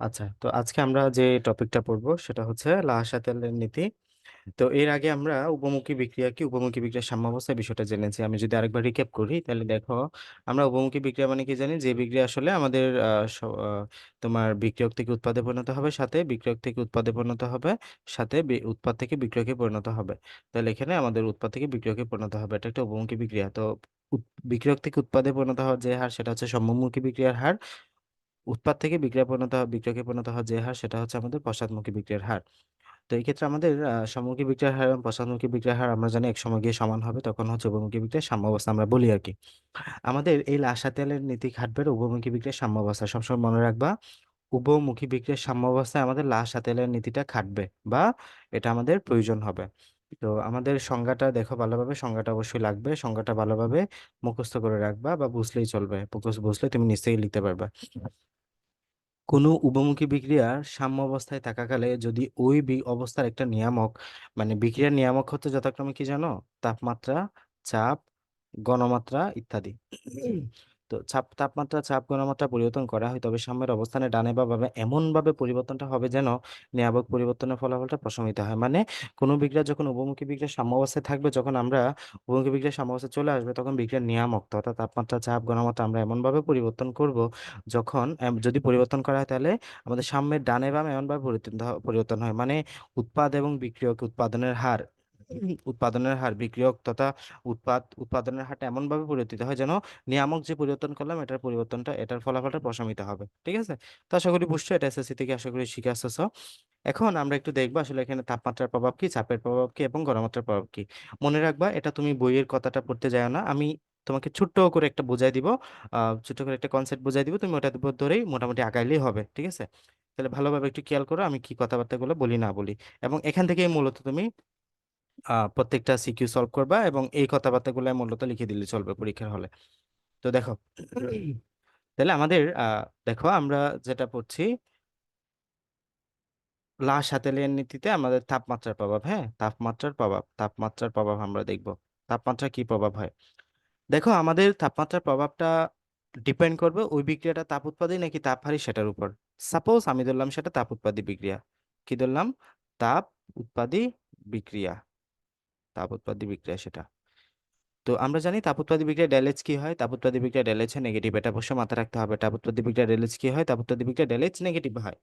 আচ্ছা তো আজকে আমরা যে টপিকটা পড়ব সেটা হচ্ছে লাহাসা তেলের নীতি তো এর আগে আমরা উপমুখী বিক্রিয়া কি উপমুখী বিক্রিয়ার সাম্যাবস্থায় বিষয়টা জেনেছি আমি যদি আরেকবার রিক্যাপ করি তাহলে দেখো আমরা উপমুখী বিক্রিয়া মানে কি জানি? যে বিক্রিয়া আসলে আমাদের আহ, স- আহ, তোমার বিক্রিয়ক থেকে উৎপাদে পরিণত হবে সাথে বিক্রিয়ক থেকে উৎপাদে পরিণত হবে সাথে বি- উৎপাদ থেকে বিক্রিয়কে পরিণত হবে। তাহলে এখানে আমাদের উৎপাদ থেকে বিক্রিয়কে পরিণত হবে। এটা একটা উপমুখী বিক্রিয়া। তো উৎ- বিক্রিয়ক থেকে উৎপাদে পরিণত হওয়ার যে হার সেটা হচ্ছে সম্মুখী বিক্রিয়ার হার। উৎপাদ থেকে বিক্রয় পরিণত বিক্রিয়কে পরিণত হওয়ার যে হার, সেটা হচ্ছে আমাদের পশ্চাৎমুখী বিক্রয়ের হার। তো এই ক্ষেত্রে আমাদের সম্মুখী বিক্রিয়ার হার এবং পশ্চাৎমুখী বিক্রিয়ার হার আমরা জানি এক সময় গিয়ে সমান হবে, তখন হচ্ছে উভমুখী বিক্রিয়ার সাম্যাবস্থা আমরা বলি আর কি আমাদের এই লাসা তেলের নীতি খাটবে উভমুখী বিক্রিয়ার সাম্যাবস্থা, সবসময় মনে রাখবা উভমুখী বিক্রিয়ার সাম্যাবস্থায় আমাদের লাসা তেলের নীতিটা খাটবে বা এটা আমাদের প্রয়োজন হবে। তো আমাদের সংজ্ঞাটা দেখো ভালোভাবে, সংজ্ঞাটা অবশ্যই লাগবে, সংজ্ঞাটা ভালোভাবে মুখস্থ করে রাখবা বা বুঝলেই চলবে। বুঝলে তুমি নিশ্চয়ই লিখতে পারবে। কোনো উভমুখী বিক্রিয়ার সাম্য অবস্থায় থাকাকালে যদি ওই অবস্থার একটা নিয়ামক মানে বিক্রিয়ার নিয়ামক হচ্ছে যথাক্রমে কি জানো? তাপমাত্রা, চাপ, গণমাত্রা ইত্যাদি। তো চাপ, তাপমাত্রা, চাপ গণমাত্রা পরিবর্তন করা হয়। তবে সাম্যের অবস্থানে ডানে বা বামে এমনভাবে পরিবর্তনটা হবে যেন নিয়ামক পরিবর্তনের ফলাফলটা প্রশমিত হয়। মানে কোনো বিক্রিয়া যখন উভমুখী বিক্রিয়ার সাম্য অবস্থায় থাকবে, যখন আমরা উপমুখী বিক্রিয়ার সাম্য অবস্থায় চলে আসবে, তখন বিক্রিয়ার নিয়ামক অর্থাৎ তাপমাত্রা, চাপ গণমাত্রা আমরা এমনভাবে পরিবর্তন করব যখন যদি পরিবর্তন করা হয় তাহলে আমাদের সাম্যের ডানে বামে এমনভাবে পরিবর্তন পরিবর্তন হয়। মানে উৎপাদ এবং বিক্রিয়ক উৎপাদনের হার উৎপাদনের হার, বিক্রিয়ক তথা উৎপাদ, উৎপাদনের হারটা এমনভাবে পরিবর্তিত হয় যেন নিয়ামক যে পরিবর্তন করলাম, এটার পরিবর্তনটা, এটার ফলাফলটা প্রশমিত হবে। ঠিক আছে? তো আশা করি বুঝছ, এটা এসএসসি থেকে আশা করি শিখে আসতেছো। এখন আমরা একটু দেখব আসলে এখানে তাপমাত্রার প্রভাব কি, চাপের প্রভাব কি এবং গণমাত্রার প্রভাব কি। মনে রাখবা, এটা তুমি বইয়ের কথাটা পড়তে যাও না। আমি তোমাকে ছোট্ট করে একটা বোঝাই দিব ছোট্ট করে একটা কনসেপ্ট বোঝাই দিব, তুমি ওটার উপর ধরেই মোটামুটি আগাইলেই হবে। ঠিক আছে? তাহলে ভালোভাবে একটু খেয়াল করো, আমি কি কথাবার্তাগুলো বলি, না বলি। এবং এখান থেকেই মূলত তুমি প্রত্যেকটা সিকিউ সলভ করবা এবং এই কথাবার্তাগুলো মূলত লিখে দিলে চলবে পরীক্ষার হলে। তো দেখো, তাহলে আমাদের দেখো আমরা যেটা পড়ছি লা সাতেলিয়ান নীতিতে আমাদের তাপমাত্রার প্রভাব হ্যাঁ? তাপমাত্রার প্রভাব তাপমাত্রার প্রভাব আমরা দেখব। তাপমাত্রা কি প্রভাব হয়? দেখো আমাদের তাপমাত্রার প্রভাবটা ডিপেন্ড করবে ওই বিক্রিয়াটা তাপ উৎপাদী নাকি তাপ হারি সেটার উপর। সাপোজ আমি ধরলাম সেটা তাপ উৎপাদী বিক্রিয়া। কি ধরলাম? তাপ উৎপাদী বিক্রিয়া। তাপ উৎপাদী বিক্রিয়া সেটা। তো আমরা জানি তাপ উৎপাদী বিক্রিয়া ডেলেজ কি হয়? তাপ উৎপাদী বিক্রিয়া ডেলেজ নেগেটিভ এটা অবশ্যই মাথায় রাখতে হবে। তাপ উৎপাদী বিক্রিয়া ডেলেজ কি হয়? তাপ উৎপাদী বিক্রিয়া ডেলেজ নেগেটিভ হয়।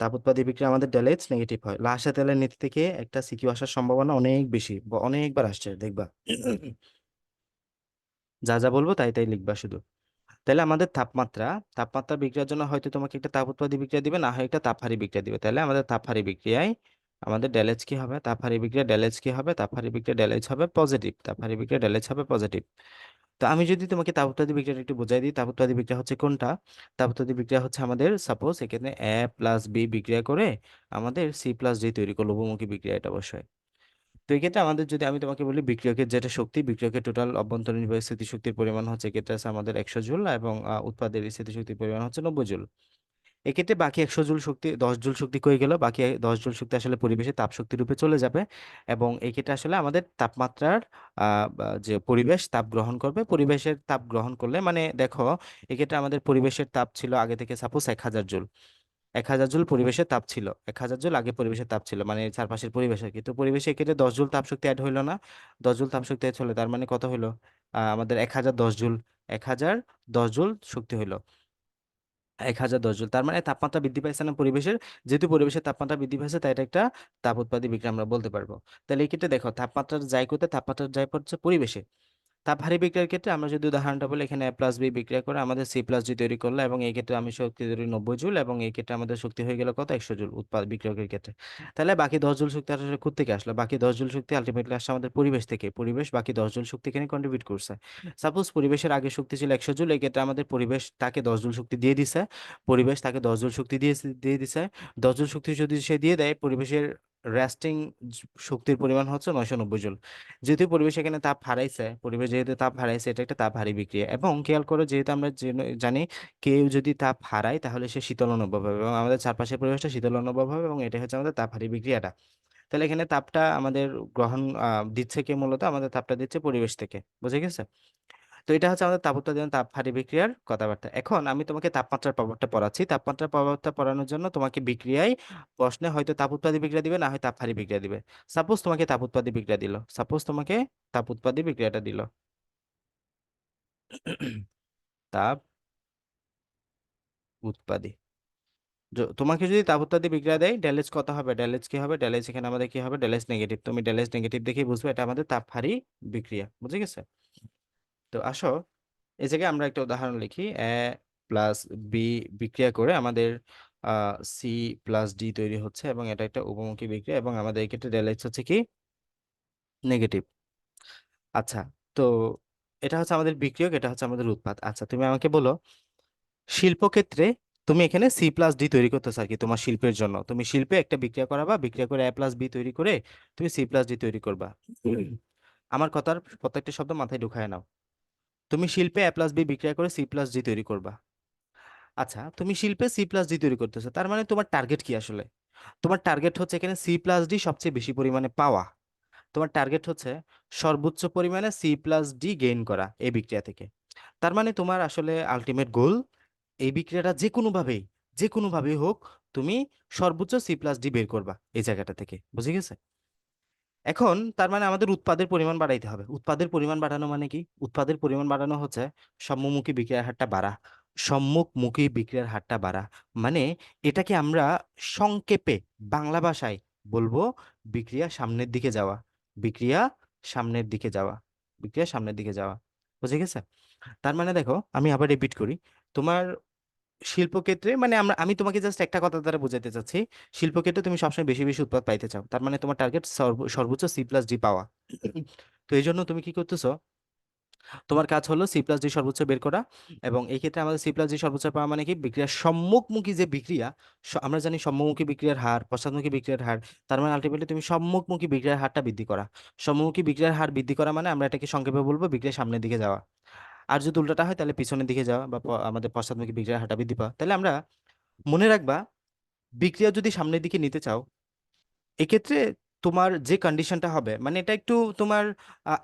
তাপ উৎপাদী বিক্রিয়া আমাদের ডেলেজ নেগেটিভ হয়। লাসা তেলের নীতি থেকে একটা সিকিউ আসার সম্ভাবনা অনেক বেশি অনেকবার আসছে, দেখবা। যা যা বলব তাই তাই লিখবা শুধু। তাহলে আমাদের তাপমাত্রা তাপমাত্রা বিক্রিয়ার জন্য হয়তো তোমাকে একটা তাপ উৎপাদী বিক্রিয়া দিবে, না হয় একটা তাপহারী বিক্রিয়া দিবে। তাহলে আমাদের তাপহারী বিক্রিয়ায় আমাদের ডেলেজ কি হবে? তাপহারী বিক্রিয়া ডেলেজ কি হবে? তাপহারী বিক্রিয়া ডেলেজ হবে পজিটিভ তাপহারী বিক্রিয়া ডেলেজ হবে পজিটিভ তো আমি যদি তোমাকে তাপোত্তাদি বিক্রিয়াটা একটু বোঝাই দিই তাপোত্তাদি বিক্রিয়া হচ্ছে কোনটা? তাপোত্তাদি বিক্রিয়া হচ্ছে আমাদের সাপোজ এখানে এ প্লাস বি বিক্রিয়া করে আমাদের সি প্লাস ডি তৈরি করল বহুমুখী বিক্রিয়া এটা অবশ্যই। তো এই ক্ষেত্রে আমাদের যদি আমি তোমাকে বলি বিক্রিয়কের যেটা শক্তি, বিক্রিয়কের টোটাল অভ্যন্তরীণ স্থিতিশক্তির পরিমাণ হচ্ছে এক্ষেত্রে আছে আমাদের একশো জুল এবং উৎপাদের স্থিতিশক্তির পরিমাণ হচ্ছে নব্বই জুল। এক্ষেত্রে বাকি একশো জুল শক্তি, দশ জুল শক্তি কই গেল? বাকি দশ জুল শক্তি আসলে পরিবেশে তাপ শক্তি রূপে চলে যাবে এবং এই ক্ষেত্রে আসলে আমাদের তাপমাত্রার যে পরিবেশ তাপ গ্রহণ করবে। পরিবেশের তাপ গ্রহণ করলে মানে দেখো এক্ষেত্রে আমাদের পরিবেশের তাপ ছিল আগে থেকে সাপোজ এক হাজার জুল। এক হাজার জুল পরিবেশের তাপ ছিল। এক হাজার জুল আগে পরিবেশের তাপ ছিল মানে চারপাশের পরিবেশ আর কি। তো পরিবেশে এক্ষেত্রে দশ জুল তাপ শক্তি অ্যাড হইল না। দশ জুল তাপ শক্তি অ্যাড হলো তার মানে কত হইল? আমাদের এক হাজার দশ জুল, এক হাজার দশ জুল শক্তি হইল। এক হাজার দশ জুল। তার মানে তাপমাত্রা বৃদ্ধি পাইছে না পরিবেশের। যেহেতু পরিবেশের তাপমাত্রা বৃদ্ধি পাইছে, তাই এটা একটা তাপ উৎপাদী বিক্রিয়া আমরা বলতে পারব। তাহলে এই ক্ষেত্রে দেখো, তাপমাত্রার যাই করতে তাপমাত্রার যাই পড়ছে পরিবেশে। তাপ হারি বিক্রিয়ার ক্ষেত্রে আমরা যদি উদাহরণটা বলি, এখানে এ প্লাস বি বিক্রিয়া করে আমাদের সি প্লাস ডি তৈরি করল এবং এই ক্ষেত্রে আমি শক্তি তৈরি নব্বই জুল এবং এই ক্ষেত্রে আমাদের শক্তি হয়ে গেল কত? একশো জুল উৎপাদ বিক্রিয়কের ক্ষেত্রে। তাহলে বাকি দশ জুল শক্তি আসলে কোথা থেকে আসলো? বাকি দশ জুল শক্তি আলটিমেটলি আসছে আমাদের পরিবেশ থেকে। পরিবেশ বাকি দশ জুল শক্তি এখানে কন্ট্রিবিউট করছে। সাপোজ পরিবেশের আগে শক্তি ছিল একশো জুল, এই ক্ষেত্রে আমাদের পরিবেশ তাকে দশ জুল শক্তি দিয়ে দিছে। পরিবেশ তাকে দশ জুল শক্তি দিয়ে দিয়ে দিছে। দশ জুল শক্তি যদি সে দিয়ে দেয়, পরিবেশের রেস্টিং শক্তির পরিমাণ হচ্ছে নয়শো নব্বই জুল। যেহেতু পরিবেশ এখানে তাপ হারাইছে, পরিবেশ যেহেতু তাপ হারাইছে, এটা একটা তাপ হারি বিক্রিয়া। এবং খেয়াল করো যেহেতু আমরা জেনে- কেউ যদি তাপ হারায় তাহলে সে শীতল অনুভব হবে এবং আমাদের চারপাশের পরিবেশটা শীতল অনুভব হবে এবং এটা হচ্ছে আমাদের তাপ হারি বিক্রিয়াটা। তাহলে এখানে তাপটা আমাদের গ্রহণ দিচ্ছে কে মূলত? আমাদের তাপটা দিচ্ছে পরিবেশ থেকে। বুঝে গেছে? তো এটা হচ্ছে আমাদের তাপ উৎপাদন তাপ হারি বিক্রিয়ার কথাবার্তা। এখন আমি তোমাকে তাপমাত্রার প্রভাবটা পড়াচ্ছি। তাপমাত্রার প্রভাবটা পড়ানোর জন্য তোমাকে বিক্রিয়ায় প্রশ্নে হয়তো তাপ উৎপাদী বিক্রিয়া দিবে, না হয় তাপ হারি বিক্রিয়া দিবে। সাপোজ তোমাকে তাপ উৎপাদী বিক্রিয়া দিল। সাপোজ তোমাকে তাপ উৎপাদী বিক্রিয়াটা দিল। তাপ উৎপাদী। তোমাকে যদি তাপ উৎপাদী বিক্রিয়া দেয় ড্যালেজ কত হবে? ড্যালেজ কি হবে? ড্যালেজ এখানে আমাদের কি হবে? ড্যালেজ নেগেটিভ তুমি ড্যালেজ নেগেটিভ দেখেই বুঝবে, এটা আমাদের তাপ হারি বিক্রিয়া। বুঝে গেছে? তো আসো এই জায়গায় আমরা একটা উদাহরণ লিখি। এ প্লাস বি বিক্রিয়া করে আমাদের সি প্লাস ডি তৈরি হচ্ছে এবং এটা একটা উপমুখী বিক্রিয়া এবং আমাদের এক্ষেত্রে ডেলাইটস হচ্ছে কি? নেগেটিভ। আচ্ছা তো এটা হচ্ছে আমাদের বিক্রিয়ক এটা হচ্ছে আমাদের উৎপাদ আচ্ছা তুমি আমাকে বলো শিল্পক্ষেত্রে তুমি এখানে সি প্লাস ডি তৈরি করতেছো আর কি তোমার শিল্পের জন্য। তুমি শিল্পে একটা বিক্রিয়া করাবা বিক্রিয়া করে এ প্লাস বি তৈরি করে তুমি সি প্লাস ডি তৈরি করবা। আমার কথার প্রত্যেকটা শব্দ মাথায় ঢুকায় নাও। তুমি শিল্পে এ প্লাস বি বিক্রিয়া করে সি প্লাস ডি তৈরি করবা। আচ্ছা তুমি শিল্পে সি প্লাস ডি তৈরি করতেছো, তার মানে তোমার টার্গেট কি আসলে? তোমার টার্গেট হচ্ছে এখানে সি প্লাস ডি সবচেয়ে বেশি পরিমাণে পাওয়া। তোমার টার্গেট হচ্ছে সর্বোচ্চ পরিমাণে সি প্লাস ডি গেইন করা এই বিক্রিয়া থেকে। তার মানে তোমার আসলে আলটিমেট গোল এই বিক্রিয়াটা যে কোনোভাবেই যে কোনোভাবেই হোক, তুমি সর্বোচ্চ সি প্লাস ডি বের করবা এই জায়গাটা থেকে, বুঝে গেছে? এখন তার মানে আমাদের উৎপাদের পরিমাণ বাড়াইতে হবে। উৎপাদের পরিমাণ বাড়ানো মানে কি? উৎপাদের পরিমাণ বাড়ানো হচ্ছে সম্মুখী বিক্রিয়ার হারটা বাড়া, সম্মুখমুখী বিক্রিয়ার হারটা বাড়া। মানে এটাকে আমরা সংক্ষেপে বাংলা ভাষায় বলব বিক্রিয়া সামনের দিকে যাওয়া, বিক্রিয়া সামনের দিকে যাওয়া, বিক্রিয়া সামনের দিকে যাওয়া। বুঝে গেছে? তার মানে দেখো, আমি আবার রিপিট করি। তোমার শিল্পক্ষেত্রে মানে আমরা, আমি তোমাকে জাস্ট একটা কথা দ্বারা বোঝাতে চাচ্ছি। শিল্পক্ষেত্রে তুমি সবসময় বেশি বেশি উৎপাদ পাইতে চাও। তার মানে তোমার টার্গেট সর্বোচ্চ সি প্লাস ডি পাওয়া। তো এই জন্য তুমি কি করতেছো? তোমার কাজ হলো সি প্লাস ডি সর্বোচ্চ বের করা এবং এই ক্ষেত্রে আমাদের সি প্লাস ডি সর্বোচ্চ পাওয়া মানে কি? বিক্রিয়ার সম্মুখমুখী যে বিক্রিয়া আমরা জানি সম্মুখী বিক্রিয়ার হার, পশ্চাৎমুখী বিক্রিয়ার হার, তার মানে আলটিমেটলি তুমি সম্মুখমুখী বিক্রিয়ার হারটা বৃদ্ধি করা। সম্মুখী বিক্রিয়ার হার বৃদ্ধি করা মানে আমরা এটাকে সংক্ষেপে বলব বিক্রিয়ার সামনের দিকে যাওয়া। আর যদি উল্টাটা হয়, তাহলে পিছনের দিকে যাওয়া বা আমাদের পশ্চাৎমুখী বিক্রিয়ার হারটা বৃদ্ধি পাওয়া। তাহলে আমরা মনে রাখবা, বিক্রিয়া যদি সামনের দিকে নিতে চাও, এক্ষেত্রে তোমার যে কন্ডিশনটা হবে মানে এটা একটু তোমার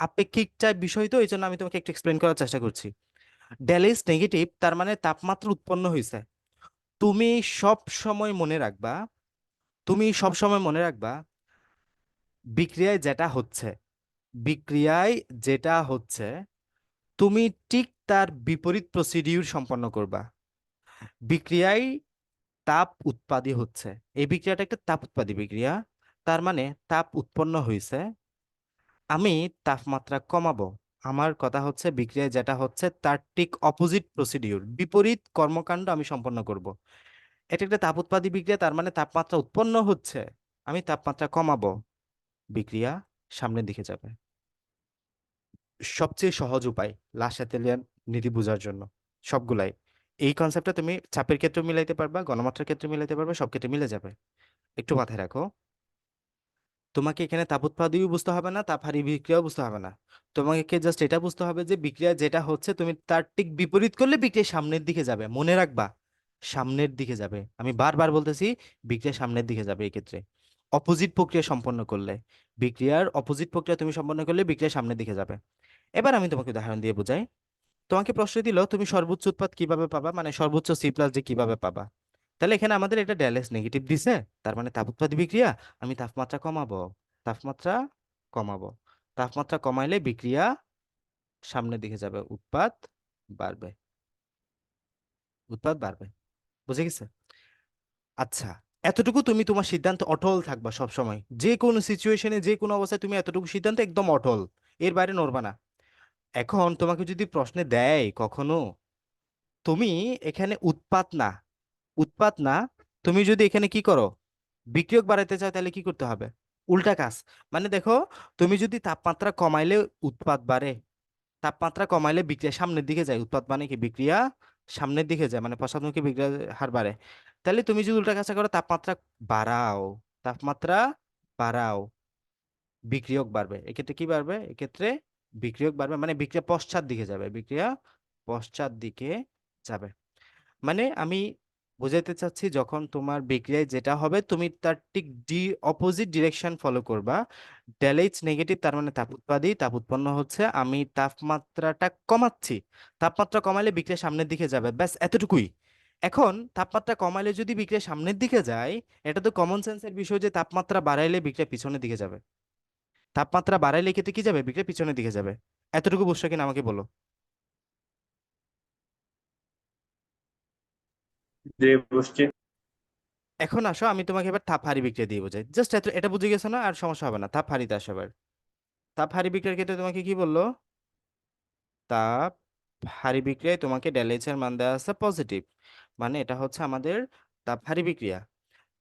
আপেক্ষিক বিষয় তো এই জন্য আমি তোমাকে একটু এক্সপ্লেন করার চেষ্টা করছি। ড্যালেজ নেগেটিভ তার মানে তাপমাত্রা উৎপন্ন হয়েছে তুমি সব সময় মনে রাখবা, তুমি সব সময় মনে রাখবা, বিক্রিয়ায় যেটা হচ্ছে, বিক্রিয়ায় যেটা হচ্ছে তুমি ঠিক তার বিপরীত প্রসিডিউর সম্পন্ন করবা। বিক্রিয়ায় তাপ উৎপাদী হচ্ছে। এই বিক্রিয়াটা একটা তাপ উৎপাদী বিক্রিয়া। তার মানে তাপ উৎপন্ন হয়েছে আমি তাপমাত্রা কমাবো। আমার কথা হচ্ছে বিক্রিয়ায় যেটা হচ্ছে তার ঠিক অপোজিট প্রসিডিউর বিপরীত কর্মকাণ্ড আমি সম্পন্ন করব। এটা একটা তাপ উৎপাদী বিক্রিয়া, তার মানে তাপমাত্রা উৎপন্ন হচ্ছে। আমি তাপমাত্রা কমাবো। বিক্রিয়া সামনের দিকে যাবে। সবচেয়ে সহজ উপায় লাসাতেলিয়ান নীতি বোঝার জন্য সবগুলাই। এই কনসেপ্টটা তুমি চাপের ক্ষেত্রে মিলাইতে পারবা গণমাত্রার ক্ষেত্রে মিলাইতে পারবা সব ক্ষেত্রে মিলে যাবে। একটু মাথায় রাখো। তোমাকে এখানে তাপ উৎপাদীও বুঝতে হবে না তাপ হারি বিক্রিয়াও বুঝতে হবে না। তোমাকে জাস্ট এটা বুঝতে হবে যে বিক্রিয়া যেটা হচ্ছে তুমি তার ঠিক বিপরীত করলে বিক্রিয়া সামনের দিকে যাবে। মনে রাখবা সামনের দিকে যাবে। আমি বারবার বলতেছি বিক্রিয়া সামনের দিকে যাবে এই ক্ষেত্রে অপোজিট প্রক্রিয়া সম্পন্ন করলে বিক্রিয়ার অপোজিট প্রক্রিয়া তুমি সম্পন্ন করলে বিক্রিয়া সামনের দিকে যাবে। এবার আমি তোমাকে উদাহরণ দিয়ে বোঝাই। তোমাকে প্রশ্ন দিল, তুমি সর্বোচ্চ উৎপাদ কীভাবে পাবা? মানে সর্বোচ্চ সি প্লাস ডি কীভাবে পাবা? তাহলে এখানে আমাদের এটা ড্যালেস নেগেটিভ দিছে, তার মানে তাপ উৎপাদী বিক্রিয়া, আমি তাপমাত্রা কমাবো। তাপমাত্রা কমাবো। তাপমাত্রা কমাইলে বিক্রিয়া সামনের দিকে যাবে, উৎপাদ বাড়বে। উৎপাদ বাড়বে। বুঝে গেছে? আচ্ছা এতটুকু তুমি তোমার সিদ্ধান্ত অটল থাকবা সব সময় যে কোনো সিচুয়েশনে যে কোনো অবস্থায় তুমি এতটুকু সিদ্ধান্ত একদম অটল। এর বাইরে নড়বা না। এখন তোমাকে যদি প্রশ্নে দেয় কখনো, তুমি এখানে উৎপাত না উৎপাত না, তুমি যদি এখানে কি করো? বিক্রিয়ক বাড়াইতে চাও তাহলে কি করতে হবে? উল্টা কাজ। মানে দেখো, তুমি যদি তাপমাত্রা কমাইলে উৎপাত বাড়ে, তাপমাত্রা কমাইলে বিক্রিয়া সামনের দিকে যায়। উৎপাদ মানে কি? বিক্রিয়া সামনের দিকে যায় মানে পশ্চাৎমুখী বিক্রিয়া হার বাড়ে। তাহলে তুমি যদি উল্টা কাজটা করো, তাপমাত্রা বাড়াও তাপমাত্রা বাড়াও, বিক্রিয়ক বাড়বে। এক্ষেত্রে কি বাড়বে? এক্ষেত্রে বিক্রিয়ক বাড়বে মানে বিক্রিয়া পশ্চাৎ দিকে যাবে, বিক্রিয়া পশ্চাৎ দিকে যাবে। মানে আমি বুঝাইতে চাচ্ছি, যখন তোমার বিক্রিয়ায় যেটা হবে, তুমি তার ঠিক ডি অপোজিট ডিরেকশন ফলো করবা। ডেল এইচ নেগেটিভ তার মানে তাপ উৎপাদী তাপ উৎপন্ন হচ্ছে, আমি তাপমাত্রাটা কমাচ্ছি। তাপমাত্রা কমালে বিক্রিয়া সামনের দিকে যাবে, ব্যাস, এতটুকুই। এখন তাপমাত্রা কমালে যদি বিক্রিয়া সামনের দিকে যায়, এটা তো কমন সেন্সের বিষয় যে তাপমাত্রা বাড়াইলে বিক্রিয়া পিছনের দিকে যাবে। তাপমাত্রা বাড়াইলে ক্ষেত্রে কি যাবে? বিক্রিয়া পিছনের দিকে যাবে। এতটুকু বুঝছ কিনা আমাকে বলো। এখন আসো আমি তোমাকে এবার তাপ হারি বিক্রিয়া দিয়ে বোঝাই। জাস্ট এত এটা বুঝে গেছো না? আর সমস্যা হবে না তাপ হারিতে আসো এবার। তাপ হারি বিক্রিয়ার ক্ষেত্রে তোমাকে কি বলল? তাপ হারি বিক্রিয়ায় তোমাকে ডেল এইচ মান দেওয়া আছে পজিটিভ মানে এটা হচ্ছে আমাদের তাপ হারি বিক্রিয়া।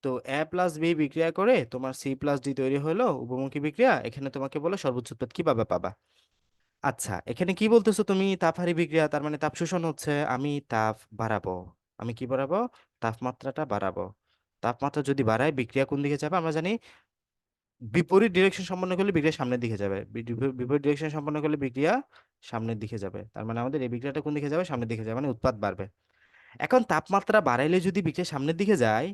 তো এ প্লাস বি বিক্রিয়া করে তোমার সি প্লাস ডি তৈরি হলো, উপমুখী বিক্রিয়া, এখানে তোমাকে বলো সর্বোচ্চ উৎপাদ কীভাবে পাবা। আচ্ছা এখানে কি বলতেছো তুমি? তাপ হারি বিক্রিয়া, তার মানে তাপ শোষণ হচ্ছে, আমি তাপ বাড়াবো। আমি কি বাড়াবো? তাপমাত্রাটা বাড়াবো। তাপমাত্রা যদি বাড়ায়, বিক্রিয়া কোন দিকে যাবে? আমরা জানি বিপরীত ডিরেকশন সম্পন্ন করলে বিক্রিয়া সামনের দিকে যাবে। বিপরীত ডিরেকশন সম্পন্ন করলে বিক্রিয়া সামনের দিকে যাবে। তার মানে আমাদের এই বিক্রিয়াটা কোন দিকে যাবে? সামনের দিকে যাবে মানে উৎপাদ বাড়বে। এখন তাপমাত্রা বাড়াইলে যদি বিক্রিয়া সামনের দিকে যায়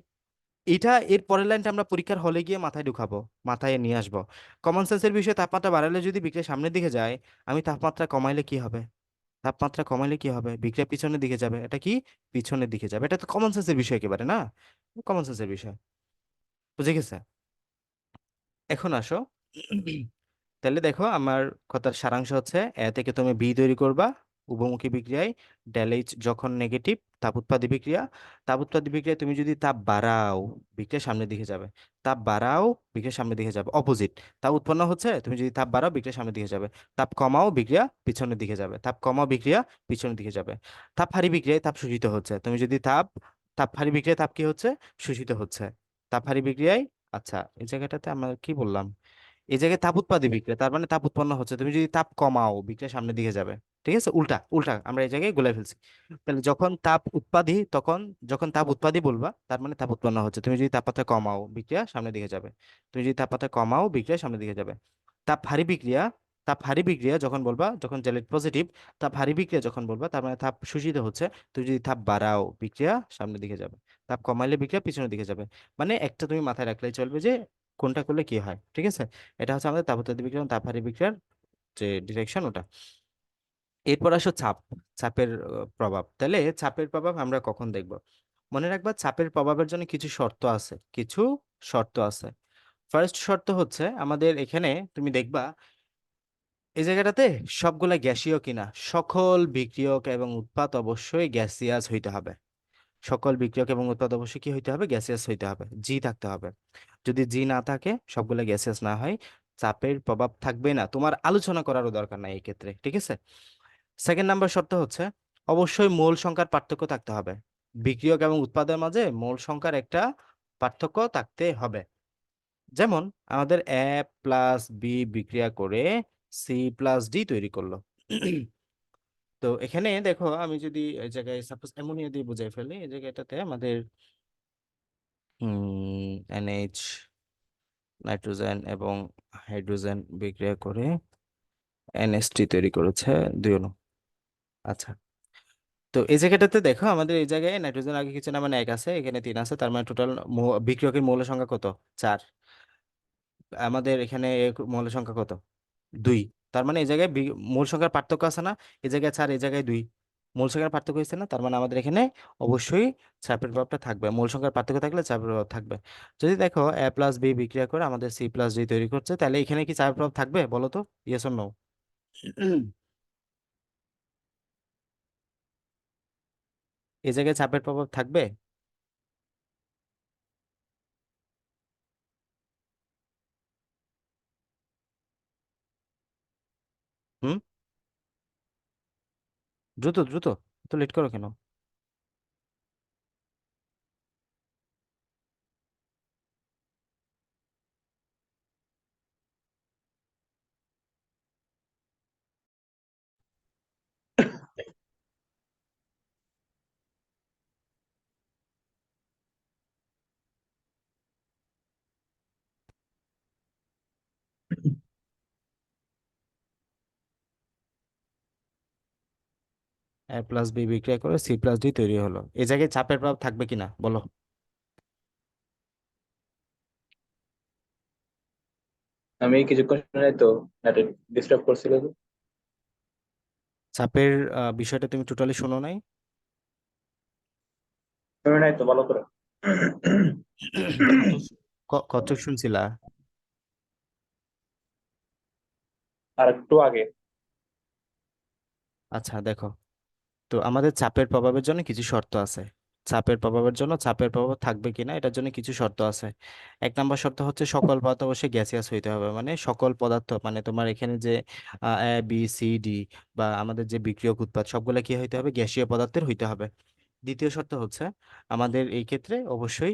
এটা এর পরের লাইনটা আমরা পরীক্ষার হলে গিয়ে মাথায় ঢুকাবো, মাথায় নিয়ে আসব। কমন সেন্সের বিষয়ে তাপমাত্রা বাড়ালে যদি বিক্রিয়া সামনের দিকে যায়, আমি তাপমাত্রা কমাইলে কি হবে? তাপমাত্রা কমাইলে কি হবে? বিক্রিয়া পিছনের দিকে যাবে, এটা কি? পিছনের দিকে যাবে। এটা তো কমন সেন্সের বিষয় একেবারে না? কমন সেন্সের বিষয়। বুঝে গেছে? এখন আসো। তাহলে দেখো, আমার কথার সারাংশ হচ্ছে, এ থেকে তুমি বি তৈরি করবা উভমুখী বিক্রিয়ায় এইচ যখন নেগেটিভ তাপ উৎপাদী বিক্রিয়া, তাপ উৎপাদী বিক্রিয়ায় তুমি যদি তাপ বাড়াও, বিক্রিয়া সামনের দিকে যাবে। তাপ বাড়াও, বিক্রিয়া সামনের দিকে যাবে। অপোজিট তাপ উৎপন্ন হচ্ছে, তুমি যদি তাপ বাড়াও, বিক্রিয়া সামনের দিকে যাবে। তাপ কমাও, বিক্রিয়া পিছনের দিকে যাবে। তাপ কমাও, বিক্রিয়া পিছনের দিকে যাবে। তাপ হারি বিক্রিয়ায় তাপ শোষিত হচ্ছে। তুমি যদি তাপ তাপ হারি বিক্রিয়ায় তাপ কি হচ্ছে? শোষিত হচ্ছে। তাপ হারি বিক্রিয়ায় আচ্ছা এই জায়গাটাতে আমরা কি বললাম? এই জায়গায় তাপ উৎপাদী বিক্রিয়া, তার মানে তাপ উৎপন্ন হচ্ছে। তুমি যদি তাপ কমাও, বিক্রিয়া সামনের দিকে যাবে। ঠিক আছে? উল্টা উল্টা আমরা এই জায়গায় গুলাই ফেলছি। তাহলে যখন তাপ উৎপাদী তখন, যখন তাপ উৎপাদী বলবা, তার মানে তাপ উৎপন্ন হচ্ছে। তুমি যদি তাপমাত্রা কমাও, বিক্রিয়া সামনের দিকে যাবে। তুমি যদি তাপমাত্রা কমাও, বিক্রিয়া সামনের দিকে যাবে। তাপ হারি বিক্রিয়া, তাপ হারি বিক্রিয়া যখন বলবা, যখন জেলেট পজিটিভ তাপ হারি বিক্রিয়া যখন বলবা, তার মানে তাপ শোষিত হচ্ছে। তুমি যদি তাপ বাড়াও, বিক্রিয়া সামনের দিকে যাবে। তাপ কমাইলে বিক্রিয়া পিছনের দিকে যাবে। মানে একটা তুমি মাথায় রাখলেই চলবে যে, কোনটা করলে কি হয়? ঠিক আছে? এটা হচ্ছে আমাদের তাপোত্তাদি বিক্রিয়া এবং তাপহারি বিক্রিয়ার যে ডিরেকশন ওটা। এরপর আসো চাপ, চাপের প্রভাব। তাহলে চাপের প্রভাব আমরা কখন দেখব? মনে রাখবা চাপের প্রভাবের জন্য কিছু শর্ত আছে, কিছু শর্ত আছে। ফার্স্ট শর্ত হচ্ছে আমাদের এখানে তুমি দেখবা, এই জায়গাটাতে সবগুলা গ্যাসীয় কিনা, সকল বিক্রিয়ক এবং উৎপাদ অবশ্যই গ্যাসিয়াস হইতে হবে। সকল বিক্রিয়ক এবং উৎপাদ অবশ্যই কি হইতে হবে? গ্যাসিয়াস হইতে হবে জি থাকতে হবে। যদি জি না থাকে, সবগুলো গ্যাসিয়াস না হয়, চাপের প্রভাব থাকবে না। তোমার আলোচনা করারও দরকার নাই এই ক্ষেত্রে, ঠিক আছে? সেকেন্ড নাম্বার শর্ত হচ্ছে, অবশ্যই মূল সংখ্যার পার্থক্য থাকতে হবে। বিক্রিয়ক এবং উৎপাদের মাঝে মূল সংখ্যার একটা পার্থক্য থাকতে হবে। যেমন, আমাদের এ প্লাস বি বিক্রিয়া করে সি প্লাস ডি তৈরি করল। তো এখানে দেখো, আমি যদি এই জায়গায় সাপোজ অ্যামোনিয়া দিয়ে বুঝাই ফেলি, এই জায়গাটাতে আমাদের এনএইচ নাইট্রোজেন এবং হাইড্রোজেন বিক্রিয়া করে এনএসটি তৈরি করেছে দুই অণু আচ্ছা। তো এই জায়গাটাতে দেখো আমাদের এই জায়গায় নাইট্রোজেন আগে কিছু না মানে এক আছে, এখানে তিন আছে, তার মানে টোটাল বিক্রিয়কের মৌল সংখ্যা কত? চার। আমাদের এখানে মৌল সংখ্যা কত? দুই। তার মানে এই জায়গায় মূল সংখ্যার পার্থক্য আছে না? এই জায়গায় চার, এই জায়গায় দুই। মূল সংখ্যার পার্থক্য হয়েছে না? তার মানে আমাদের এখানে অবশ্যই চাপের প্রভাবটা থাকবে। মূল সংখ্যার পার্থক্য থাকলে চাপের প্রভাব থাকবে। যদি দেখো এ প্লাস বি বিক্রিয়া করে আমাদের সি প্লাস ডি তৈরি করছে, তাহলে এখানে কি চাপের প্রভাব থাকবে বলো তো? ইয়েস অর নো এই জায়গায় চাপের প্রভাব থাকবে? হুম? দ্রুত দ্রুত তো লেট করো কেন? এ প্লাস বি বিক্রিয়া করে সি প্লাস ডি তৈরি হলো। এই জায়গায় চাপের প্রভাব থাকবে কিনা? বলো। আমি কিছুক্ষণ তো নেটে ডিস্টার্ব করছিল চাপের বিষয়টা তুমি টোটালি শোনো নাই? শুনে নাই তো ভালো করে। কত শুনছিলা? আর একটু আগে। আচ্ছা দেখো। তো আমাদের চাপের প্রভাবের জন্য কিছু শর্ত আছে। চাপের প্রভাবের জন্য চাপের প্রভাব থাকবে কিনা এটার জন্য কিছু শর্ত আছে। এক নম্বর শর্ত হচ্ছে সকল পদার্থ অবশ্যই গ্যাসিয়াস হইতে হবে। মানে সকল পদার্থ মানে তোমার এখানে যে এ বি সি ডি বা আমাদের যে বিক্রিয়ক উৎপাদ সবগুলো কি হইতে হবে? গ্যাসীয় পদার্থের হইতে হবে। দ্বিতীয় শর্ত হচ্ছে আমাদের এই ক্ষেত্রে অবশ্যই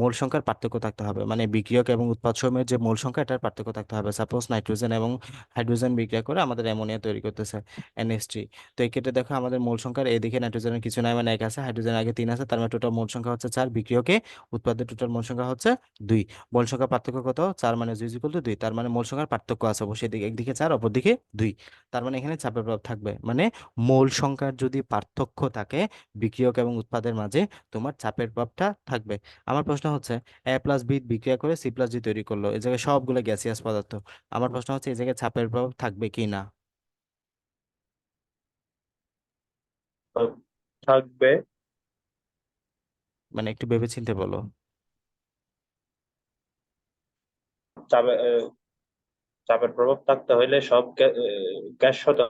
মোল সংখ্যার পার্থক্য থাকতে হবে। মানে বিক্রিয়ক এবং উৎপাদ সময়ের যে মোল সংখ্যা, এটার পার্থক্য থাকতে হবে। সাপোজ নাইট্রোজেন এবং হাইড্রোজেন বিক্রিয়া করে আমাদের অ্যামোনিয়া তৈরি করতেছে এনএসটি তো এই ক্ষেত্রে দেখো আমাদের মোল সংখ্যার এদিকে নাইট্রোজেনের কিছু নাই মানে এক আছে হাইড্রোজেন আগে তিন আছে, তার মানে টোটাল মোল সংখ্যা হচ্ছে চার, বিক্রিয়কে উৎপাদের টোটাল মোল সংখ্যা হচ্ছে দুই। মোল সংখ্যা পার্থক্য কত? চার মানে দুই ইকুয়াল টু দুই, তার মানে মোল সংখ্যার পার্থক্য আছে অবশ্যই, এদিকে, একদিকে চার অপর দিকে দুই। তার মানে এখানে চাপের প্রভাব থাকবে। মানে মোল সংখ্যার যদি পার্থক্য থাকে, বিক্রিয়ক এবং উৎপাদের মাঝে তোমার চাপের প্রভাবটা থাকবে। আমার প্রশ্ন হচ্ছে এ প্লাস বি বিক্রিয়া করে সি প্লাস ডি তৈরি করল এই জায়গায় সবগুলো গ্যাসিয়াস পদার্থ। আমার প্রশ্ন হচ্ছে এই জায়গায় চাপের প্রভাব থাকবে কি না? থাকবে। মানে একটু ভেবেচিন্তে বলো। চাপে চাপের প্রভাব থাকতে হইলে সব গ্যাস হতে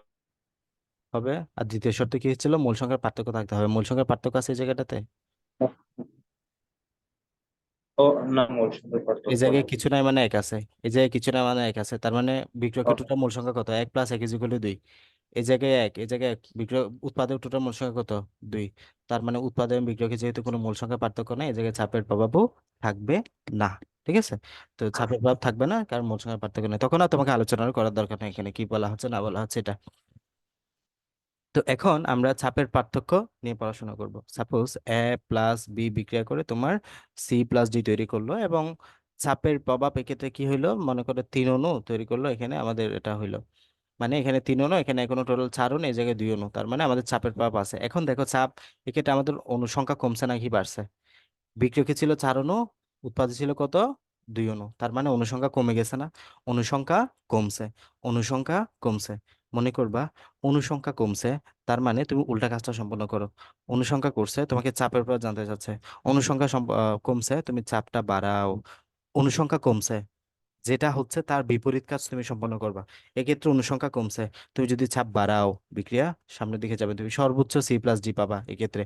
হবে। আর দ্বিতীয় শর্ত কি হচ্ছিল মূল সংখ্যার পার্থক্য থাকতে হবে। মূল সংখ্যার পার্থক্য আছে এই জায়গাটাতে? ও না মূল সংখ্যার এই পার্থক্য জায়গায় নাই। কিছু নাই মানে এক আছে। এই জায়গায় কিছু নাই মানে এক আছে। তার মানে বিক্রয়কের টোটাল মূল সংখ্যা কত? এক প্লাস এক ইজ ইকুয়াল টু দুই। এই জায়গায় এক এই জায়গায় এক। বিক্রয় উৎপাদক টোটাল মূল সংখ্যা কত? দুই। তার মানে উৎপাদন এবং বিক্রয়কে যেহেতু কোনো মূল সংখ্যা পার্থক্য নাই এই জায়গায় চাপের প্রভাবও থাকবে না। ঠিক আছে? তো চাপের প্রভাব থাকবে না কারণ মূল সংখ্যার পার্থক্য নেই। তখন আর তোমাকে আলোচনা করার দরকার নেই এখানে। কি বলা হচ্ছে না বলা হচ্ছে এটা তো এখন আমরা চাপের পার্থক্য নিয়ে পড়াশোনা করব। সাপোজ এ প্লাস বি বিক্রিয়া করে তোমার সি প্লাস ডি তৈরি করল এবং চাপের প্রভাব এক্ষেত্রে কি হইল? মনে করো তিন অণু তৈরি করল, এখানে আমাদের এটা হইল। মানে এখানে তিন অণু, এখানে এখনও টোটাল চার অণু, এই জায়গায় দুই অণু। তার মানে আমাদের চাপের প্রভাব আছে। এখন দেখো চাপ, এক্ষেত্রে আমাদের অণু সংখ্যা কমছে নাকি বাড়ছে? বিক্রিয়কে ছিল চার অণু উৎপাদে ছিল কত? দুই অণু। তার মানে অনুসংখ্যা কমে গেছে না? অনুসংখ্যা কমছে। অনুসংখ্যা কমছে। মনে করবা অনুসংখ্যা কমছে, তার মানে তুমি উল্টা কাজটা সম্পন্ন করো। অনুসংখ্যা করছে, তোমাকে চাপের উপর জানতে চাচ্ছে। অনুসংখ্যা কমছে, তুমি চাপটা বাড়াও। অনুসংখ্যা কমছে, যেটা হচ্ছে তার বিপরীত কাজ তুমি সম্পন্ন করবা। এক্ষেত্রে অনুসংখ্যা কমছে, তুমি যদি চাপ বাড়াও, বিক্রিয়া সামনের দিকে যাবে, তুমি সর্বোচ্চ সি প্লাস ডি পাবা এক্ষেত্রে।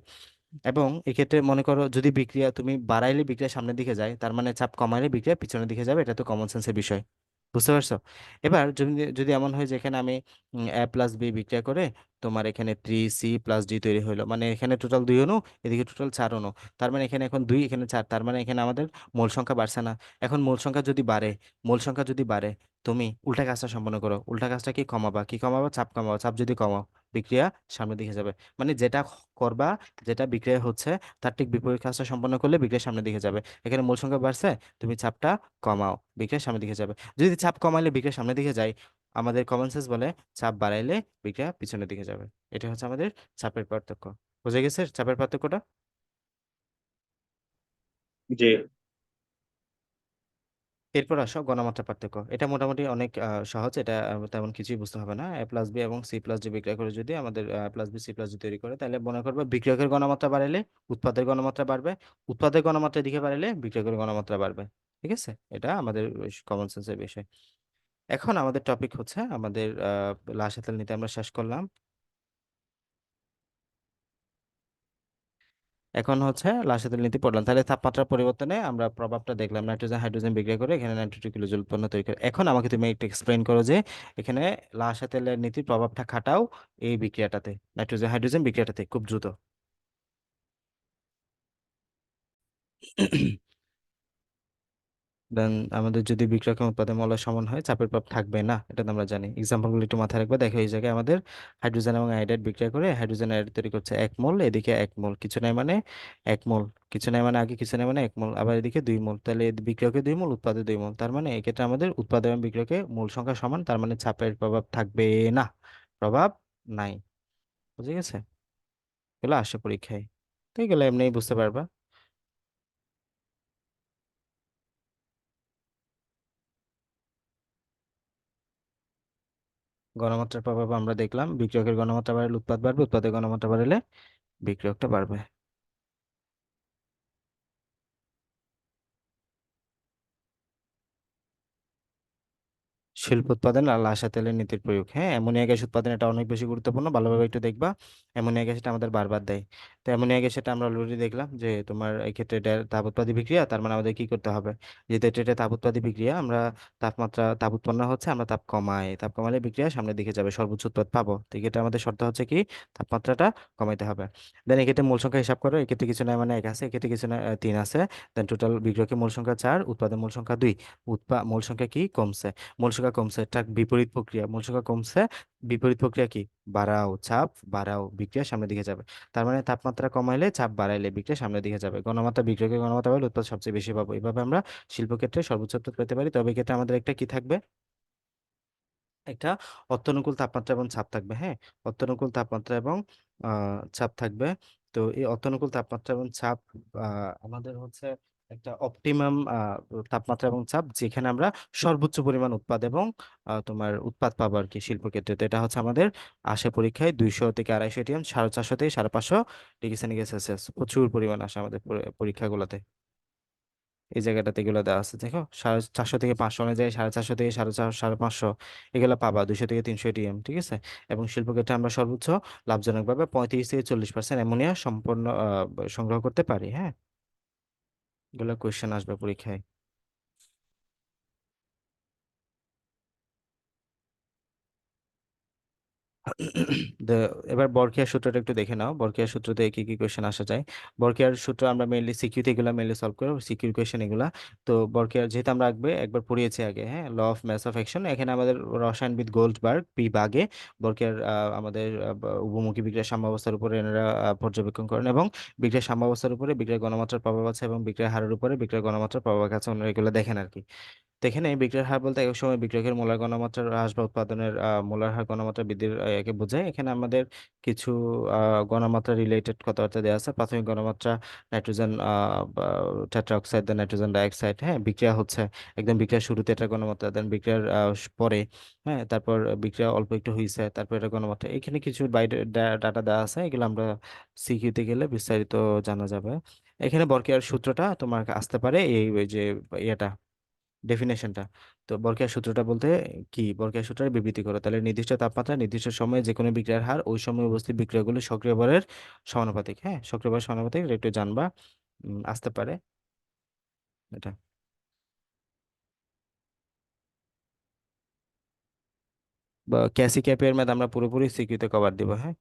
এবং এক্ষেত্রে মনে করো যদি বিক্রিয়া, তুমি বাড়াইলে বিক্রিয়া সামনের দিকে যায়, তার মানে চাপ কমাইলে বিক্রিয়া পিছনের দিকে যাবে, এটা তো কমন সেন্সের বিষয়। বুঝতে পারছ? এবার যদি এমন হয় যেখানে আমি এ প্লাস বি বিক্রিয়া করে তোমার এখানে থ্রি সি প্লাস ডি তৈরি হলো মানে এখানে টোটাল দুই অনু, এদিকে টোটাল চার অনু, তার মানে এখানে এখন দুই, এখানে চার, তার মানে এখানে আমাদের মূল সংখ্যা বাড়ছে না। এখন মূল সংখ্যা যদি বাড়ে, মূল সংখ্যা যদি বাড়ে তুমি উল্টা কাজটা সম্পন্ন করো। উল্টা কাজটা কি কমাবা? কি কমাবা? চাপ কমাবা? চাপ যদি কমাও, বিক্রিয়া সামনের দিকে যাবে। মানে যেটা করবা, যেটা বিক্রিয়া হচ্ছে, তার ঠিক বিপরীত কাজটা সম্পন্ন করলে বিক্রিয়া সামনের দিকে যাবে। এখানে মূল সংখ্যা বাড়ছে, তুমি চাপটা কমাও, বিক্রিয়া সামনের দিকে যাবে। যদি চাপ কমাইলে বিক্রিয়া সামনের দিকে যায়, আমাদের কমন সেন্স বলে চাপ বাড়াইলে বিক্রিয়া পিছনের দিকে যাবে। এটা হচ্ছে আমাদের চাপের পার্থক্য। বুঝে গেছে চাপের পার্থক্যটা? জি। এরপর আসো গণমাত্রা পার্থক্য। এটা মোটামুটি অনেক আহ, সহজ। এটা তেমন কিছুই বুঝতে হবে না। এ প্লাস বি এবং সি প্লাস ডি বিক্রিয়া করে যদি আমাদের plus B C plus D তৈরি করে তাহলে মনে করবে বিক্রিয়কের গণমাত্রা বাড়াইলে উৎপাদের গণমাত্রা বাড়বে। উৎপাদের গণমাত্রা দিকে বাড়াইলে বিক্রিয়কের গণমাত্রা বাড়বে। ঠিক আছে? এটা আমাদের কমন সেন্সের বিষয়। এখন আমাদের টপিক হচ্ছে আমাদের আহ লাসাতেল নিতে আমরা শেষ করলাম। এখন হচ্ছে লাসাতেল নীতি পড়লাম। তাহলে তাপমাত্রার পরিবর্তনে আমরা প্রভাবটা দেখলাম, নাইট্রোজেন, হাইড্রোজেন বিক্রিয়া করে এখানে নাইট্রোজেন কিলোজুল উৎপন্ন তৈরি করে। এখন আমাকে তুমি একটু এক্সপ্লেইন করো যে এখানে লাসাতেলের নীতির প্রভাবটা খাটাও এই বিক্রিয়াটাতে, নাইট্রোজেন, হাইড্রোজেন বিক্রিয়াটাতে খুব দ্রুত। দেন আমাদের যদি বিক্রিয়ক এবং উৎপাদন মৌলের সমান হয়, চাপের প্রভাব থাকবে না, এটা তো আমরা জানি। এক্সাম্পলগুলো একটু মাথায় রাখবে। দেখো এই জায়গায় আমাদের হাইড্রোজেন এবং আয়োডাইড বিক্রিয়া করে হাইড্রোজেন আয়োডাইড তৈরি করছে এক মোল, এদিকে এক মোল, কিছু নাই মানে এক মোল, কিছু নাই মানে আগে, কিছু নাই মানে এক মোল, আবার এদিকে দুই মোল। তাহলে বিক্রিয়কে দুই মোল, উৎপাদে দুই মোল। তার মানে এক্ষেত্রে আমাদের উৎপাদন এবং বিক্রিয়কে মোল সংখ্যা সমান, তার মানে চাপের প্রভাব থাকবে না, প্রভাব নাই। বুঝে গেছে? এগুলো আসে পরীক্ষায় তো এগুলো এমনিই বুঝতে পারবা। গণমাত্রার প্রভাব আমরা দেখলাম। বিক্রিয়কের গণমাত্রা বাড়লে উৎপাদ বাড়বে, উৎপাদের গণমাত্রা বাড়লে বিক্রিয়কটা বাড়বে। শিল্প উৎপাদন আর লাসা তেলের নীতির প্রয়োগ। হ্যাঁ অ্যামোনিয়া গ্যাস উৎপাদন এটা অনেক বেশি গুরুত্বপূর্ণ। ভালোভাবে একটু দেখবা, অ্যামোনিয়া গ্যাস এটা আমাদের বারবার দেয়। তো অ্যামোনিয়া গ্যাস এটা আমরা অলরেডি দেখলাম যে তোমার এই ক্ষেত্রে এটা বিক্রিয়া তার মানে আমাদের কি করতে হবে? যেহেতু এটা এটা তাপ উৎপাদী বিক্রিয়া আমরা তাপমাত্রা তাপ উৎপন্ন হচ্ছে আমরা তাপ কমাই। তাপ কমালে বিক্রিয়া সামনের দিকে যাবে সর্বোচ্চ উৎপাদ পাবো। তো এটা আমাদের শর্ত হচ্ছে কি? তাপমাত্রাটা কমাইতে হবে। দেন এক্ষেত্রে মূল সংখ্যা হিসাব করো এক্ষেত্রে কিছু নয় মানে এক আছে এক্ষেত্রে কিছু আহ, তিন আছে। দেন টোটাল বিক্রিয়কের মূল সংখ্যা চার উৎপাদন মূল সংখ্যা দুই। উৎপা মূল সংখ্যা কি? কমছে। মূল সংখ্যা কমছে এটা বিপরীত প্রক্রিয়া। মূল সংখ্যা কমছে বিপরীত প্রক্রিয়া কি? বাড়াও চাপ, বাড়াও বিক্রিয়া সামনের দিকে যাবে। তার মানে তাপমাত্রা কমাইলে চাপ বাড়াইলে বিক্রিয়া সামনের দিকে যাবে। গণমাত্রা বিক্রিয়কের গণমাত্রা বাড়লে উৎপাদ সবচেয়ে বেশি পাবো। এইভাবে আমরা শিল্পক্ষেত্রে সর্বোচ্চ পেতে পারি। তবে এক্ষেত্রে আমাদের একটা কি থাকবে? একটা অত্যানুকূল তাপমাত্রা এবং চাপ থাকবে হ্যাঁ? অত্যানুকূল তাপমাত্রা এবং চাপ থাকবে। তো এই অত্যানুকূল তাপমাত্রা এবং চাপ আমাদের হচ্ছে একটা অপটিমাম তাপমাত্রা এবং চাপ যেখানে আমরা সর্বোচ্চ পরিমাণ উৎপাদ এবং তোমার উৎপাদ পাবো আর কি শিল্পক্ষেত্রে। তো এটা হচ্ছে আমাদের আসে পরীক্ষায় দুইশো থেকে আড়াইশো এটিএম সাড়ে চারশো থেকে সাড়ে পাঁচশো ডিগ্রি সেন্টিগ্রেড সেলসিয়াস। প্রচুর পরিমাণ আসে আমাদের পরী- পরীক্ষাগুলোতে। এই জায়গাটাতে এগুলো দেওয়া আছে দেখো। সাড়ে চারশো থেকে পাঁচশো অনুযায়ী সাড়ে চারশো থেকে সাড়ে চারশো সাড়ে পাঁচশো এগুলো পাবা দুশো থেকে তিনশো এটিএম ঠিক আছে? এবং শিল্পক্ষেত্রে আমরা সর্বোচ্চ লাভজনকভাবে পঁয়ত্রিশ থেকে চল্লিশ পার্সেন্ট অ্যামোনিয়া আহ, সংগ্রহ করতে পারি হ্যাঁ? এগুলো কোয়েশ্চেন আসবে পরীক্ষায়। এবার বরকিয়ার সূত্রটা একটু দেখে নাও। বরকিয়ার সূত্র থেকে কি কি কোয়েশ্চেন আসা যায়? বরকিয়ার সূত্র আমরা মেইনলি সিকিউতে এগুলা মেইনলি সলভ করব সিকিউর কোয়েশ্চেন এগুলা। তো বরকিয়ার যেহেতু আমরা আগে একবার পড়িয়েছি আগে হ্যাঁ? Law of mass of action এখানে আমাদের রসায়নবিদ গোল্ডবার্গ, পি বাগে, বর্কিয়ার আমাদের উপমুখী বিক্রিয়ার সাম্যাবস্থার উপরে এনারা পর্যবেক্ষণ করেন এবং বিক্রিয়ার সাম্যাবস্থার উপরে বিক্রিয়ার গণমাত্রার প্রভাব আছে এবং বিক্রিয়ার হারের উপরে বিক্রিয়ার গণমাত্রার প্রভাব আছে ওনারা এগুলো দেখেন আর কি তো এখানে বিক্রয়ের হার বলতে এক সময় বিক্রয়কের মোলার গণমাত্রার হ্রাস বা উৎপাদনের মোলার হার গণমাত্রা বৃদ্ধির একে বোঝায়। এখানে আমাদের কিছু গণমাত্রা রিলেটেড কথাবার্তা দেওয়া আছে। প্রাথমিক গণমাত্রা, nitrogen tetroxide then nitrogen dioxide. হ্যাঁ বিক্রিয়া হচ্ছে। একদম বিক্রিয়ার শুরুতে এটা গণমাত্রা দেন বিক্রিয়ার পরে। হ্যাঁ তারপর বিক্রিয়া অল্প একটু হয়েছে তারপর এটা গণমাত্রা। এখানে কিছু বাইরে ডাটা দেওয়া আছে। এগুলো আমরা সিকিউতে গেলে বিস্তারিত জানা যাবে। এখানে বরকিয়ার সূত্রটা তোমার আসতে পারে। এই যে ইয়েটা। ডেফিনেশনটা তো বরকেয়ার সূত্রটা বলতে কি? বরকেয়ার সূত্রের বিবৃতি করো। তাহলে নির্দিষ্ট তাপমাত্রা, নির্দিষ্ট সময়ে যে কোনো বিক্রিয়ার হার, ওই সময় উপস্থিত বিক্রিয়াগুলো সক্রিয় ভরের সমানুপাতিক হ্যাঁ? সক্রিয় ভরের সমানুপাতিক একটু জানবা আসতে পারে। এটা। বা ক্যাসি ক্যাপের ম্যাথ আমরা পুরোপুরি সিকিউতে কভার দিব হ্যাঁ?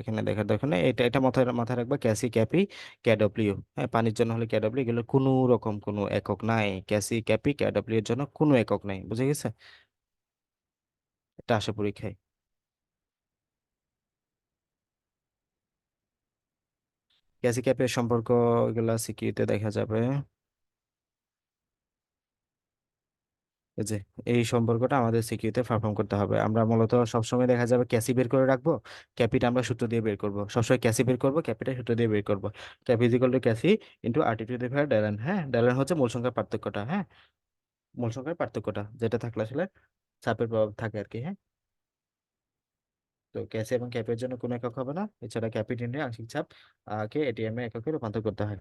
এখানে দেখার দরকার নেই এটা এটা মাথায় মাথায় রাখবা ক্যাসি, ক্যাপি, ক্যাডব্লিউ। হ্যাঁ পানির জন্য হলে ক্যাডব্লিউ, এগুলো কোনো রকম কোনো একক নাই। ক্যাসি, ক্যাপি ক্যাডব্লিউ এর জন্য কোনো একক নাই, বুঝে গেছে? এটা আসে পরীক্ষায়। ক্যাসি ক্যাপের সম্পর্ক এগুলা সিকিউতে দেখা যাবে এই যে, এই সম্পর্কটা আমাদের সিকিউতে পারফর্ম করতে হবে। আমরা মূলত সবসময় দেখা যাবে ক্যাসি বের করে রাখব, ক্যাপিটা আমরা সূত্র দিয়ে বের করব। সবসময় ক্যাসি বের করব, ক্যাপিটা সূত্র দিয়ে বের করব। KP is equal to KC into RT to the power delta n হ্যাঁ? ডেলেন হচ্ছে মূল সংখ্যার পার্থক্যটা হ্যাঁ? মূল সংখ্যার পার্থক্যটা, যেটা থাকলে আসলে চাপের প্রভাব থাকে আর কি হ্যাঁ? তো ক্যাসি এবং ক্যাপের জন্য কোনো একক হবে না। এছাড়া ক্যাপিট নিয়ে আংশিক চাপ কে এটিএম এ এককে রূপান্তর করতে হয়।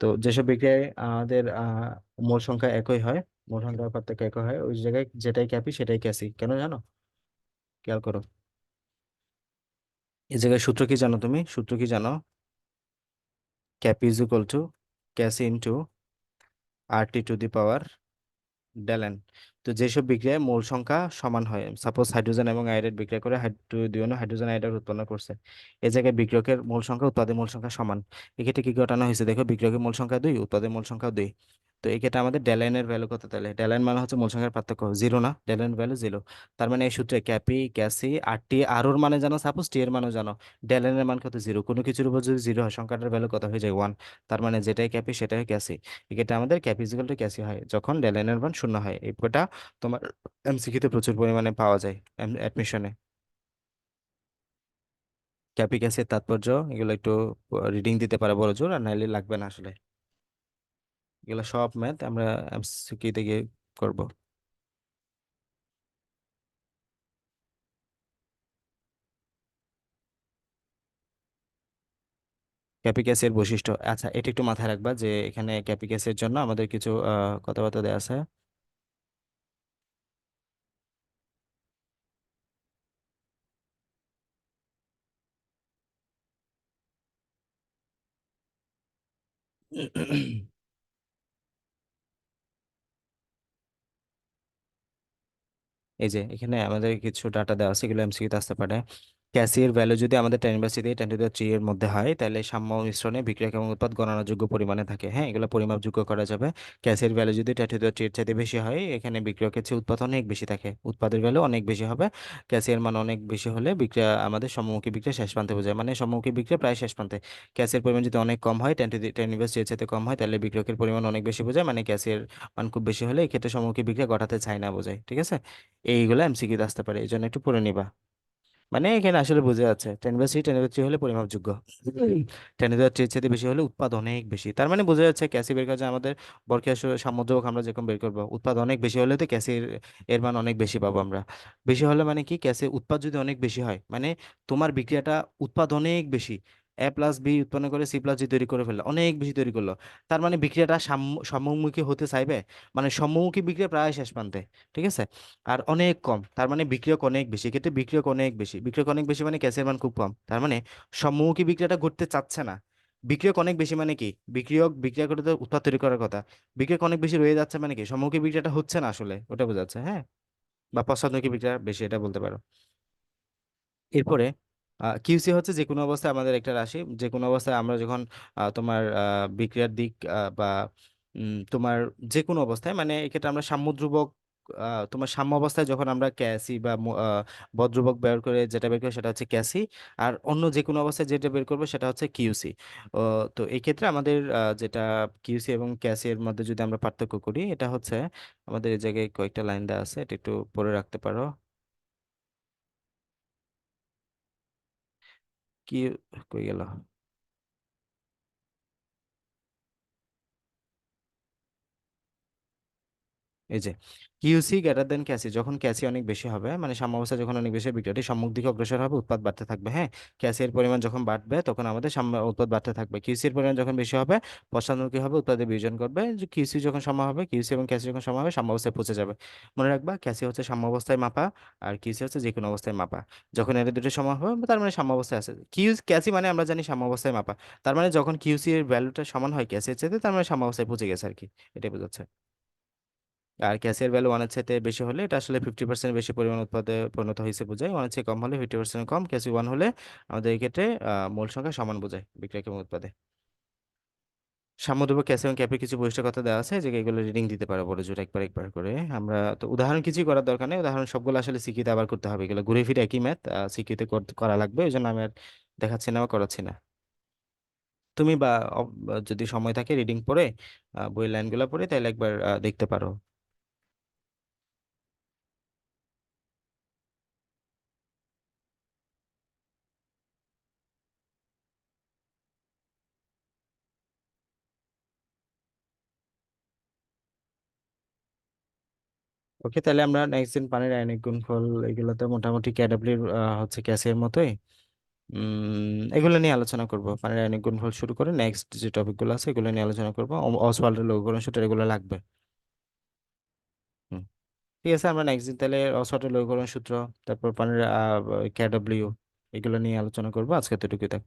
তো যেসব বিক্রিয়ায় আমাদের মোল সংখ্যা একই হয়, মোল সংখ্যা পার্থক্য একই হয়, ওই জায়গায় যেটাই ক্যাপি সেটাই ক্যাসি। কেন জানো? খেয়াল করো। এই জায়গায় সূত্র কি জানো তুমি? সূত্র কি জানো? KP is equal to KC into R T to the power delta n তো যেসব বিক্রিয়ায় মোল সংখ্যা সমান হয় সাপোজ হাইড্রোজেন এবং আয়োডাইড বিক্রিয়া করে হাইড্রোজেন হাইড্রোজেন আয়োডাইড উৎপন্ন করছে এই জায়গায় বিক্রিয়কের মোল সংখ্যা, উৎপাদের মোল সংখ্যা সমান। এক্ষেত্রে কি ঘটানো হয়েছে? দেখো, বিক্রিয়কের মোল সংখ্যা দুই, উৎপাদের মোল সংখ্যা দুই। তো এই ক্ষেত্রে আমাদের ডেলাইনের ভ্যালু কত? তাহলে ডেলাইন মানে হচ্ছে মূল সংখ্যার পার্থক্য জিরো না ডেলাইন ভ্যালু জিরো তার মানে এই সূত্রে ক্যাপি ক্যাসি আর টি আর ওর মানে জানো? সাপোজ টি এর মানও জানো। ডেলাইনের মান কত? জিরো কোনো কিছুর উপর যদি জিরো হয়, সংখ্যাটার ভ্যালু কত হয়ে যায়? ওয়ান তার মানে যেটাই ক্যাপি সেটাই ক্যাসি এক্ষেত্রে আমাদের ক্যাপিজিক্যাল টু ক্যাসি হয়। যখন ডেলাইনের মান শূন্য হয় এটা তোমার এমসিকিউতে প্রচুর পরিমাণে পাওয়া যায় অ্যাডমিশনে ক্যাপি অ্যাসিড তাৎপর্য, এগুলো একটু রিডিং দিতে পারে বড় জোর, আর নাইলে লাগবে না আসলে। এগুলো সব ম্যাথ আমরা এমসিকিউতে গিয়ে করব। ক্যাপিক অ্যাসিডের বৈশিষ্ট্য। আচ্ছা এটা একটু মাথায় রাখবা যে এখানে ক্যাপিক অ্যাসিডের জন্য আমাদের কিছু কথাবার্তা দেওয়া আছে। এই যে এখানে আমাদের কিছু ডাটা দেওয়া আছে এগুলো এমসিকিউতে আসতে পারে। ক্যাসির ভ্যালু যদি আমাদের টেন বাই থেকে টেন টু দ্য থ্রি এর মধ্যে হয়, তাহলে সাম্য মিশ্রণে বিক্রিয়া এবং উৎপাদ গণনাযোগ্য পরিমাণে থাকে। হ্যাঁ এগুলো পরিমাপযোগ্য করা যাবে। ক্যাসির ভ্যালু যদি টেন টু দ্য থ্রি এর চাইতে বেশি হয়, এখানে বিক্রিয়কের চেয়ে উৎপাদ অনেক বেশি থাকে। উৎপাদের ভ্যালু অনেক বেশি হবে। ক্যাসিয়ার মান অনেক বেশি হলে বিক্রিয়া, আমাদের সম্মুখী বিক্রিয়া শেষ প্রান্তে বোঝায় মানে সম্মুখী বিক্রিয়া প্রায় শেষ প্রান্তে। ক্যাসিয়ার পরিমাণ যদি অনেক কম হয় টেন টু টেন ইনভার্স এর চাইতে কম হয়, তাহলে বিক্রিয়কের পরিমাণ অনেক বেশি বোঝায় মানে ক্যাসিয়ার মান খুব বেশি হলে এক্ষেত্রে ক্ষেত্রে সম্মুখী বিক্রিয়া ঘটাতে চায় না বোঝায়। ঠিক আছে? এইগুলো এমসিকিউতে আসতে পারে। এই জন্য একটু পড়ে নিবা। মানে এখানে আসলে বোঝা যাচ্ছে ten by three ten by three হলে পরিমাপযোগ্য। টেন বাই থ্রির চেয়ে বেশি হলে উৎপাদ অনেক বেশি। তার মানে বোঝা যাচ্ছে ক্যাসি বের কাছে আমাদের বরকে আসলে সাম্যযোগ আমরা যেরকম বের করব উৎপাদ অনেক বেশি হলে তো ক্যাসির এর মান অনেক বেশি পাবো আমরা। বেশি হলে মানে কি? ক্যাসির উৎপাদ যদি অনেক বেশি হয় মানে তোমার বিক্রিয়াটা উৎপাদ অনেক বেশি। এ প্লাস বি উৎপন্ন করে সি প্লাস জি তৈরি করে ফেলল। অনেক বেশি তৈরি করল। তার মানে বিক্রিয়াটা সম্মুখী হতে চাইবে? মানে সম্মুখী বিক্রিয়া প্রায় শেষ প্রান্তে, ঠিক আছে? আর অনেক কম, তার মানে বিক্রিয়ক অনেক বেশি। ক্ষেত্রে বিক্রিয়ক অনেক বেশি। বিক্রিয়ক অনেক বেশি মানে ক্যাশের মান খুব কম। তার মানে সম্মুখী বিক্রিয়াটা ঘটতে চাচ্ছে না। বিক্রিয়ক অনেক বেশি মানে কি? বিক্রিয়ক, বিক্রিয়া করে তো উৎপাদ তৈরি করার কথা। বিক্রিয়ক অনেক বেশি রয়ে যাচ্ছে মানে কি? সম্মুখী বিক্রিয়াটা হচ্ছে না আসলে, ওটা বোঝাচ্ছে হ্যাঁ? বা পশ্চাদমুখী বিক্রিয়া বেশি, এটা বলতে পারো। এরপরে কিউসি হচ্ছে যে কোনো অবস্থায় আমাদের একটা রাশি। যে কোনো অবস্থায় আমরা যখন তোমার বিক্রিয়ার দিক বা তোমার যে কোনো অবস্থায় মানে এক্ষেত্রে আমরা সাম্যধ্রুবক আহ, তোমার সাম্য অবস্থায় যখন আমরা ক্যাসি বা আহ, বের করে যেটা বের করি সেটা হচ্ছে ক্যাসি। আর অন্য যে কোনো অবস্থায় যেটা বের করব সেটা হচ্ছে কিউসি তো এই ক্ষেত্রে আমাদের যেটা কিউসি এবং ক্যাসি এর মধ্যে যদি আমরা পার্থক্য করি এটা হচ্ছে আমাদের এই জায়গায় কয়েকটা লাইন দেওয়া আছে এটা একটু পরে রাখতে পারো। কি কই এই যে কিউসি গ্রেটার দেন ক্যাসি যখন ক্যাসি অনেক বেশি হবে মানে সাম্যাবস্থা যখন অনেক বেশি বিক্রিয়াটি সম্মুখ দিকে অগ্রসর হবে উৎপাদ বাড়তে থাকবে হ্যাঁ? ক্যাসি এর পরিমাণ যখন বাড়বে, তখন আমাদের সাম্য উৎপাদ বাড়তে থাকবে। কিউসির পরিমাণ যখন বেশি হবে, পশ্চাদমুখী হবে উৎপাদে বিয়োজন করবে কিউসি যখন সম হবে কিউসি এবং ক্যাসি যখন সম হবে, সাম্যাবস্থায় পৌঁছে যাবে। মনে রাখবা ক্যাসি হচ্ছে সাম্যাবস্থায় মাপা, আর কিউসি হচ্ছে যে কোনো অবস্থায় মাপা। যখন এর দুটো সমান হবে, তার মানে সাম্যাবস্থায় আছে। কিউস ক্যাসি মানে আমরা জানি সাম্যাবস্থায় মাপা। তার মানে যখন কিউসি এর ভ্যালুটা সমান হয় ক্যাসি এর চাইতে, তার মানে সাম্যাবস্থায় পৌঁছে গেছে আর কি। এটাই বোঝাচ্ছে। আর ক্যাশের ভ্যালু ওয়ানের চাইতে বেশি হলে এটা আসলে ফিফটি পার্সেন্ট বেশি পরিমাণ উৎপাদে পরিণত হয়েছে বোঝায় ওয়ানের চেয়ে কম হলে ফিফটি পার্সেন্ট কম। ক্যাসি ওয়ান হলে আমাদের এই ক্ষেত্রে আহ, মোল সংখ্যা সমান বোঝায় বিক্রয় এবং উৎপাদে। সাম্যদ্রব্য ক্যাসি এবং ক্যাপের কিছু বৈশিষ্ট্য কথা দেওয়া আছে যে এগুলো রিডিং দিতে পারো বড় জোর একবার একবার করে। আমরা তো উদাহরণ কিছুই করার দরকার নেই। উদাহরণ সবগুলো আসলে সিকিতে আবার করতে হবে। এগুলো ঘুরে ফিরে একই ম্যাথ সিকিতে করা লাগবে। ওই জন্য আমি আর দেখাচ্ছি না বা করাচ্ছি না। তুমি বা যদি সময় থাকে রিডিং পড়ে বই লাইনগুলো পড়ে তাহলে একবার দেখতে পারো। ওকে তাহলে আমরা নেক্সট দিন পানির আয়নিক গুণফল এগুলোতে মোটামুটি কেডব্লিউর হচ্ছে ক্যাসের মতোই এগুলো নিয়ে আলোচনা করব। পানির আয়নিক গুণফল শুরু করে নেক্সট যে টপিকগুলো আছে এগুলো নিয়ে আলোচনা করব। অসওয়াল্ডের লঘুকরণ সূত্র এগুলো লাগবে। ঠিক আছে, আমরা নেক্সট দিন তাহলে অসওয়াল্ডের লঘুকরণ সূত্র, তারপর পানির কেডব্লিউ এগুলো নিয়ে আলোচনা করব। আজকে তো এতটুকুই থাক।